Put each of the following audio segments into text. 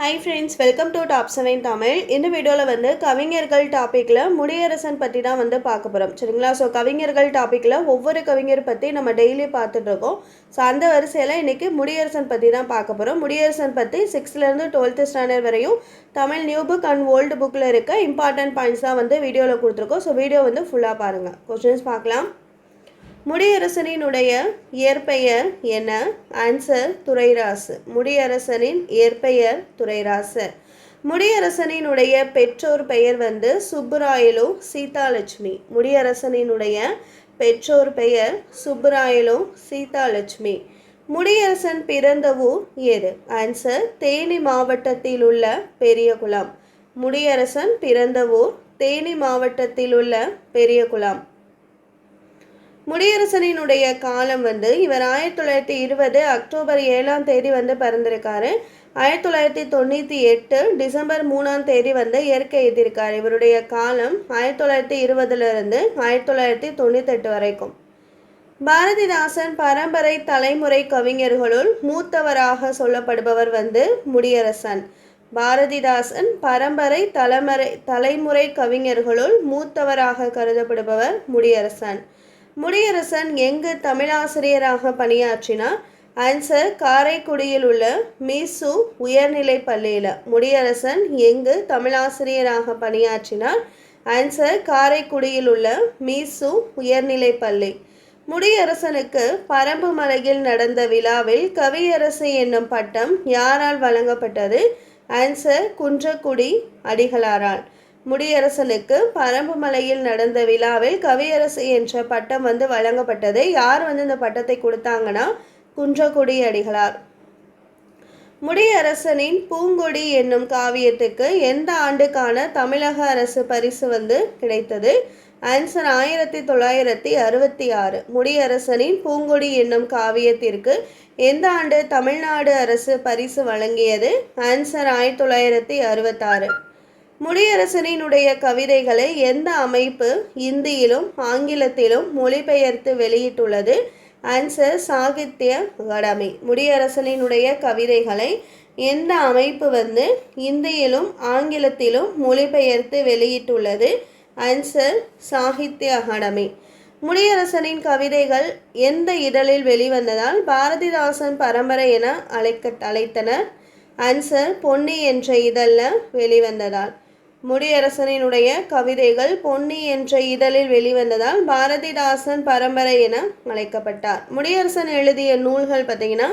Hi friends welcome to top seven Tamil இந்த வீடியோவில் வந்து கவிஞர்கள் டாப்பிக்கில் முடியரசன் பற்றி தான் வந்து பார்க்க போகிறோம் சரிங்களா? ஸோ கவிஞர்கள் டாப்பிக்கில் ஒவ்வொரு கவிஞர் பற்றி நம்ம டெய்லி பார்த்துட்ருக்கோம் ஸோ அந்த வரிசையில் இன்றைக்கி முடியரசன் பற்றி தான் பார்க்க போகிறோம் முடியரசன் பற்றி சிக்ஸ்த்லேருந்து டுவெல்த்து ஸ்டாண்டர்ட் வரையும் Tamil new book and old புக்கில் இருக்க இம்பார்ட்டன்ட் பாயிண்ட்ஸ் தான் வந்து வீடியோவில் கொடுத்துருக்கோம். ஸோ வீடியோ வந்து ஃபுல்லாக பாருங்கள் கொஸ்டின்ஸ் பார்க்கலாம். முடியரசனினுடைய இயற்பெயர் என்ன? ஆன்சர் துறைராசு. முடியரசனின் இயற்பெயர் துறைராசு. முடியரசனினுடைய பெற்றோர் பெயர் வந்து சுப்புராயலு சீதாலட்சுமி. முடியரசனினுடைய பெற்றோர் பெயர் சுப்புராயலு சீதாலட்சுமி. முடியரசன் பிறந்த ஊர் எது? ஆன்சர் தேனி மாவட்டத்தில் உள்ள பெரியகுளம். முடியரசன் பிறந்த ஊர் தேனி மாவட்டத்தில் உள்ள பெரியகுளம். முடியரசனினுடைய காலம் வந்து இவர் ஆயிரத்தி தொள்ளாயிரத்தி இருபது அக்டோபர் ஏழாம் தேதி வந்து பிறந்திருக்காரு. ஆயிரத்தி தொள்ளாயிரத்தி தொண்ணூற்றி எட்டு டிசம்பர் மூணாம் தேதி வந்து இயற்கை எழுதியிருக்கார் இவருடைய காலம் ஆயிரத்தி தொள்ளாயிரத்தி இருபதுலேருந்து ஆயிரத்தி தொள்ளாயிரத்தி தொண்ணூத்தெட்டு வரைக்கும். பாரதிதாசன் பரம்பரை தலைமுறை கவிஞர்களுள் மூத்தவராக சொல்லப்படுபவர் வந்து முடியரசன். பாரதிதாசன் பரம்பரை தலைமுறை தலைமுறை கவிஞர்களுள் மூத்தவராக கருதப்படுபவர் முடியரசன். முடியரசன் எங்கு தமிழாசிரியராக பணியாற்றினார் ஆன்சர் காரைக்குடியில் உள்ள மீசு உயர்நிலை பள்ளியில். முடியரசன் எங்கு தமிழாசிரியராக பணியாற்றினார் ஆன்சர் காரைக்குடியில் உள்ள மீசு உயர்நிலை பள்ளி. முடியரசனுக்கு பரம்பு மலையில் நடந்த விழாவில் கவியரசு என்னும் பட்டம் யாரால் வழங்கப்பட்டது? ஆன்சர் குன்றக்குடி அடிகளாரால். முடியரசனுக்கு பரம்புமலையில் நடந்த விழாவில் கவியரசு என்ற பட்டம் வந்து வழங்கப்பட்டது. யார் வந்து இந்த பட்டத்தை கொடுத்தாங்கன்னா குன்றக்குடி அடிகளார். முடியரசனின் பூங்கொடி என்னும் காவியத்துக்கு எந்த ஆண்டுக்கான தமிழக அரசு பரிசு வந்து கிடைத்தது? ஆன்சர் ஆயிரத்தி தொள்ளாயிரத்தி அறுபத்தி ஆறு. முடியரசனின் பூங்கொடி என்னும் காவியத்திற்கு எந்த ஆண்டு தமிழ்நாடு அரசு பரிசு வழங்கியது? ஆன்சர் ஆயிரத்தி தொள்ளாயிரத்தி அறுபத்தாறு. முடியரசனினுடைய கவிதைகளை எந்த அமைப்பு இந்தியிலும் ஆங்கிலத்திலும் மொழிபெயர்த்து வெளியிட்டுள்ளது? ஆன்சர் சாகித்ய அகாடமி. முடியரசனினுடைய கவிதைகளை எந்த அமைப்பு வந்து இந்தியிலும் ஆங்கிலத்திலும் மொழிபெயர்த்து வெளியிட்டுள்ளது? ஆன்சர் சாகித்ய அகாடமி. முடியரசனின் கவிதைகள் எந்த இதழில் வெளிவந்ததால் பாரதிதாசன் பரம்பரை என அழைக்க அழைத்தனர்? ஆன்சர் பொன்னி என்ற இதழில் வெளிவந்ததால். முடியரசனினுடைய கவிதைகள் பொன்னி என்ற இதழில் வெளிவந்ததால் பாரதிதாசன் பரம்பரை என அழைக்கப்பட்டார். முடியரசன் எழுதிய நூல்கள் பார்த்தீங்கன்னா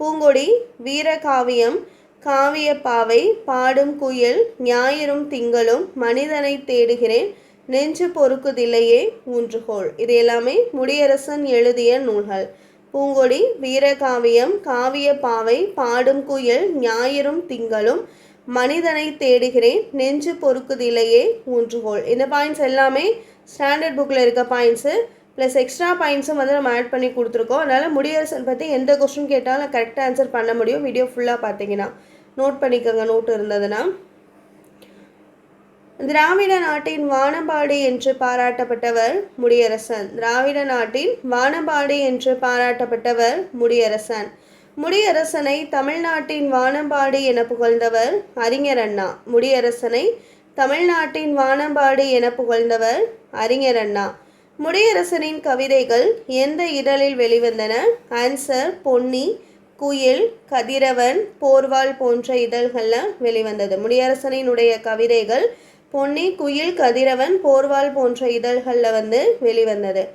பூங்கொடி வீரகாவியம் காவியப்பாவை பாடும் குயில் ஞாயிறும் திங்களும் மனிதனை தேடுகிறேன் நெஞ்சு பொறுக்குதில்லையே ஊன்றுகோள். இது எல்லாமே முடியரசன் எழுதிய நூல்கள். பூங்கொடி வீரகாவியம் காவியப்பாவை பாடும் குயில் ஞாயிறும் திங்களும் மனிதனை தேடுகிறேன் நெஞ்சு பொறுக்குதில்லையே ஊன்றுகோள். இந்த பாயிண்ட்ஸ் எல்லாமே ஸ்டாண்டர்ட் புக்கில் இருக்க பாயிண்ட்ஸு ப்ளஸ் எக்ஸ்ட்ரா பாயிண்ட்ஸும் வந்து நம்ம ஆட் பண்ணி கொடுத்துருக்கோம். அதனால் முடியரசன் பற்றி எந்த கொஸ்டின் கேட்டாலும் கரெக்டாக ஆன்சர் பண்ண முடியும். வீடியோ ஃபுல்லாக பார்த்தீங்கன்னா. நோட் பண்ணிக்கோங்க நோட் இருந்ததுன்னா. திராவிட நாட்டின் வானம்பாடி என்று பாராட்டப்பட்டவர் முடியரசன். திராவிட நாட்டின் வானம்பாடு என்று பாராட்டப்பட்டவர் முடியரசன். முடியரசனை தமிழ்நாட்டின் வானம்பாடி என புகழ்ந்தவர் அறிஞர் அண்ணா. முடியரசனை தமிழ்நாட்டின் வானம்பாடி என புகழ்ந்தவர் அறிஞர் அண்ணா. முடியரசனின் கவிதைகள் எந்த இதழில் வெளிவந்தன? ஆன்சர் பொன்னி குயில் கதிரவன் போர்வால் போன்ற இதழ்களில் வெளிவந்தது. முடியரசனினுடைய கவிதைகள் பொன்னி குயில் கதிரவன் போர்வால் போன்ற இதழ்களில் வந்து வெளிவந்தது.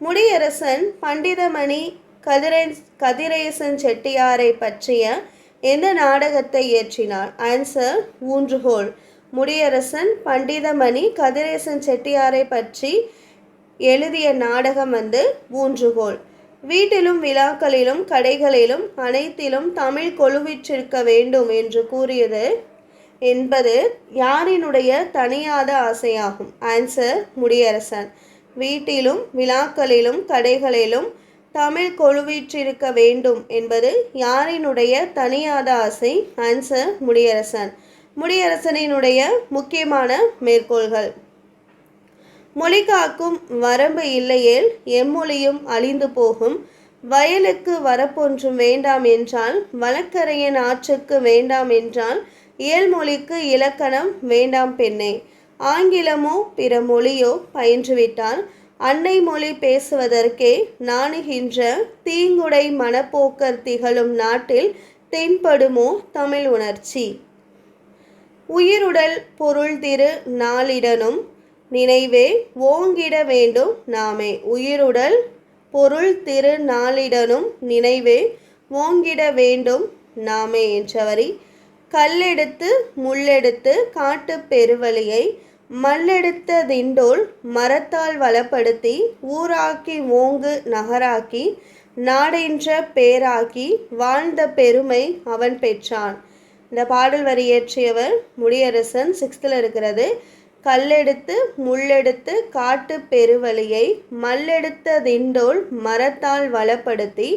முடியரசன் பண்டிதமணி கதிரை கதிரேசன் செட்டியாரை பற்றிய எந்த நாடகத்தை இயற்றினார்? ஆன்சர் ஊன்றுகோல் முடியரசன் பண்டிதமணி கதிரேசன் செட்டியாரை பற்றி எழுதிய நாடகம் வந்து ஊன்றுகோல் வீட்டிலும் விழாக்களிலும் கடைகளிலும் அனைத்திலும் தமிழ் கொலுவிற்றிருக்க வேண்டும் என்று கூறியது என்பது யாரினுடைய தனியாத ஆசையாகும்? ஆன்சர் முடியரசன். வீட்டிலும் விழாக்களிலும் கடைகளிலும் தமிழ் கொழுவிற்றிருக்க வேண்டும் என்பது யாரினுடைய தனியாத ஆசை? ஆன்சர் முடியரசன் முடியரசனினுடைய முக்கியமான மேற்கோள்கள். மொழி காக்கும் வரம்பு இல்லையேல் எம்மொழியும் அழிந்து போகும். வயலுக்கு வரப்பொன்றும் வேண்டாம் என்றால் வழக்கரையன் ஆற்றுக்கு வேண்டாம் என்றால் இயல்மொழிக்கு இலக்கணம் வேண்டாம் பெண்ணே. ஆங்கிலமோ பிற மொழியோ பயின்றுவிட்டால் அன்னை மொழி பேசுவதற்கே நாணுகின்ற தீங்குடை மனப்போக்கர் திகழும் நாட்டில் தென்படுமோ தமிழ் உணர்ச்சி. உயிருடல் பொருள் திரு நாளிடனும் நினைவே ஓங்கிட வேண்டும் நாமே. உயிருடல் பொருள் திரு நாளிடனும் நினைவே ஓங்கிட வேண்டும் நாமே என்றவரி. கல்லெடுத்து முள்ளெடுத்து காட்டு பெருவழியை மல்லெடுத்த திண்டோல் மரத்தால் வளப்படுத்தி ஊராக்கி ஓங்கு நகராக்கி நாடென்ற பேராக்கி வாழ்ந்த பெருமை அவன் பெற்றான். இந்த பாடல் வரி இயற்றியவர் முடியரசன். சிக்ஸ்த்தில் இருக்கிறது கல்லெடுத்து முள்ளெடுத்து காட்டு பெருவழியை மல்லெடுத்த திண்டோல் மரத்தால் வளப்படுத்தி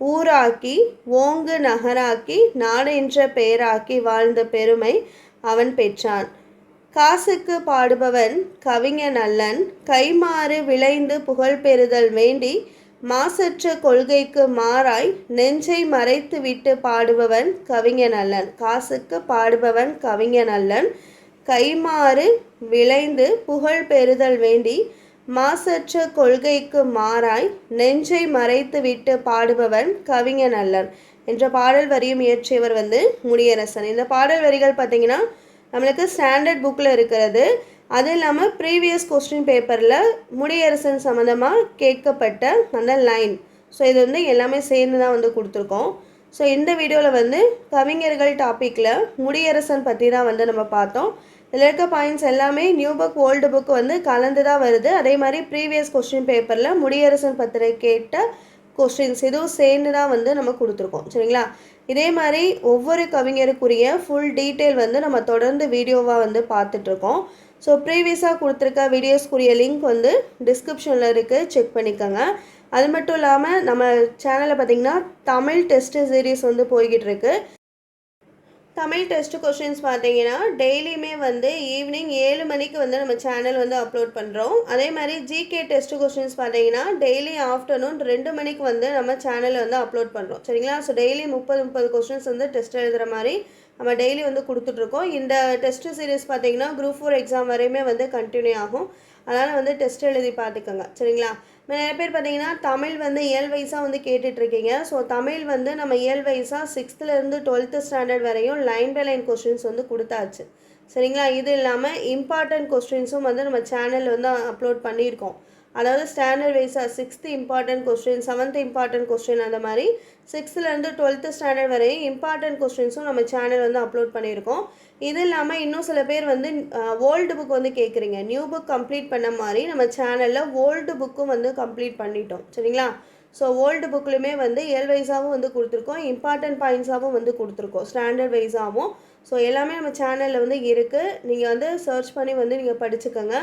ஊராக்கி ஓங்கு நகராக்கி நாடென்ற பெயராக்கி வாழ்ந்த பெருமை அவன் பெற்றான். காசுக்கு பாடுபவன் கவிஞன் அல்லன் கைமாறு விளைந்து புகழ் பெறுதல் வேண்டி மாசற்ற கொள்கைக்கு மாறாய் நெஞ்சை மறைத்து விட்டு பாடுபவன் கவிஞன் அல்லன் காசுக்கு பாடுபவன் கவிஞன் அல்லன் கைமாறு விளைந்து புகழ் பெறுதல் வேண்டி மாசற்ற கொள்கைக்கு மாறாய் நெஞ்சை மறைத்து விட்டு பாடுபவன் கவிஞன் அல்லன் என்ற பாடல் வரியும் இயற்றியவர் வந்து முடியரசன் இந்த பாடல் வரிகள் பார்த்தீங்கன்னா நம்மளுக்கு ஸ்டாண்டர்ட் புக்கில் இருக்கிறது. அது இல்லாமல் ப்ரீவியஸ் கொஸ்டின் பேப்பரில் முடியரசன் சம்மந்தமாக கேட்கப்பட்ட அந்த லைன் ஸோ இது வந்து எல்லாமே சேர்ந்து தான் வந்து கொடுத்துருக்கோம். ஸோ இந்த வீடியோவில் வந்து கவிஞர்கள் டாப்பிக்கில் முடியரசன் பற்றி தான் வந்து நம்ம பார்த்தோம். இதில் இருக்க பாயிண்ட்ஸ் எல்லாமே நியூ புக் ஓல்டு புக் வந்து கலந்து தான் வருது. அதே மாதிரி ப்ரீவியஸ் கொஸ்டின் பேப்பரில் முடியரசன் பத்திரை கேட்ட கொஸ்டின்ஸ் இதுவும் சேர்ந்து தான் வந்து நம்ம கொடுத்துருக்கோம். சரிங்களா? இதே மாதிரி ஒவ்வொரு கவிஞருக்குரிய ஃபுல் டீட்டெயில் வந்து நம்ம தொடர்ந்து வீடியோவாக வந்து பார்த்துட்ருக்கோம். ஸோ ப்ரீவியஸாக கொடுத்துருக்க வீடியோஸ்க்குரிய லிங்க் வந்து டிஸ்கிரிப்ஷனில் இருக்குது செக் பண்ணிக்கோங்க. அது மட்டும் இல்லாமல் நம்ம சேனலில் பார்த்திங்கன்னா தமிழ் டெஸ்ட் சீரீஸ் வந்து போய்கிட்டு இருக்கு தமிழ் டெஸ்ட் கொஷின்ஸ் பார்த்தீங்கன்னா டெய்லியுமே வந்து ஈவினிங் ஏழு மணிக்கு வந்து நம்ம சேனல் வந்து அப்லோட் பண்ணுறோம் அதே மாதிரி ஜிகே டெஸ்ட் கொஷின்ஸ் பார்த்தீங்கன்னா டெய்லி ஆஃப்டர்நூன் ரெண்டு மணிக்கு வந்து நம்ம சேனல் வந்து அப்லோட் பண்ணுறோம் சரிங்களா? ஸோ டெய்லி முப்பது முப்பது கொஷின்ஸ் வந்து டெஸ்ட் எழுதுகிற மாதிரி நம்ம டெய்லி வந்து கொடுத்துட்ருக்கோம் இந்த டெஸ்ட் சீரிஸ் பார்த்தீங்கன்னா குரூப் ஃபோர் எக்ஸாம் வரையுமே வந்து கண்டினியூ ஆகும். அதனால் வந்து டெஸ்ட் எழுதி பார்த்துக்கோங்க. சரிங்களா? நிறைய பேர் பார்த்தீங்கன்னா தமிழ் வந்து இயல் வயசாக வந்து கேட்டுட்ருக்கீங்க ஸோ தமிழ் வந்து நம்ம இயல் வயசாக சிக்ஸ்த்துலேருந்து டுவெல்த்து ஸ்டாண்டர்ட் வரையும் லைன் பை லைன் கொஸ்டின்ஸ் வந்து கொடுத்தாச்சு. சரிங்களா? இது இல்லாமல் இம்பார்ட்டன்ட் கொஸ்டின்ஸும் வந்து நம்ம சேனலில் வந்து அப்லோட் பண்ணியிருக்கோம். அதாவது ஸ்டாண்டர்ட் வைஸாக sixth important question seventh important question அந்த மாதிரி சிக்ஸ்த்துலேருந்து டுவெல்த்து ஸ்டாண்டர்ட் வரையும் இம்பார்ட்டன்ட் கொஸ்டின்ஸும் நம்ம சேனல் வந்து அப்லோட் பண்ணியிருக்கோம். இது இல்லாமல் இன்னும் சில பேர் வந்து ஓல்டு புக் வந்து கேட்குறீங்க நியூ புக் கம்ப்ளீட் பண்ண மாதிரி நம்ம சேனலில் ஓல்டு புக்கும் வந்து கம்ப்ளீட் பண்ணிட்டோம். சரிங்களா? ஸோ ஓல்டு புக்லையுமே வந்து எல் வைஸாகவும் வந்து கொடுத்துருக்கோம். இம்பார்ட்டன்ட் பாயிண்ட்ஸாகவும் வந்து கொடுத்துருக்கோம். ஸ்டாண்டர்ட் வைஸாகவும் ஸோ எல்லாமே நம்ம சேனலில் வந்து இருக்குது நீங்கள் வந்து சர்ச் பண்ணி வந்து நீங்கள் படிச்சுக்கோங்க.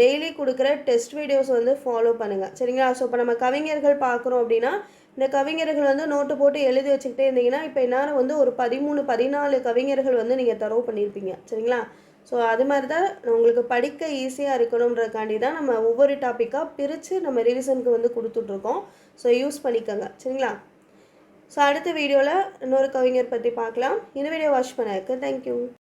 டெய்லி கொடுக்குற டெஸ்ட் வீடியோஸ் வந்து ஃபாலோ பண்ணுங்கள் சரிங்களா? ஸோ இப்போ நம்ம கவிஞர்கள் பார்க்குறோம் அப்படின்னா இந்த கவிஞர்கள் வந்து நோட்டு போட்டு எழுதி வச்சுக்கிட்டே இருந்தீங்கன்னா இப்போ என்னால் வந்து ஒரு பதிமூணு பதினாலு கவிஞர்கள் வந்து நீங்கள் தரவு பண்ணியிருப்பீங்க சரிங்களா? ஸோ அது மாதிரி தான் உங்களுக்கு படிக்க ஈஸியாக இருக்கணுன்றதுக்காண்டி தான் நம்ம ஒவ்வொரு டாப்பிக்காக பிரித்து நம்ம ரிவிஷனுக்கு வந்து கொடுத்துட்ருக்கோம். ஸோ யூஸ் பண்ணிக்கோங்க. சரிங்களா? ஸோ அடுத்த வீடியோவில் இன்னொரு கவிஞர் பற்றி பார்க்கலாம். இந்த வீடியோ வாட்ச் பண்ணதுக்கு தேங்க்யூ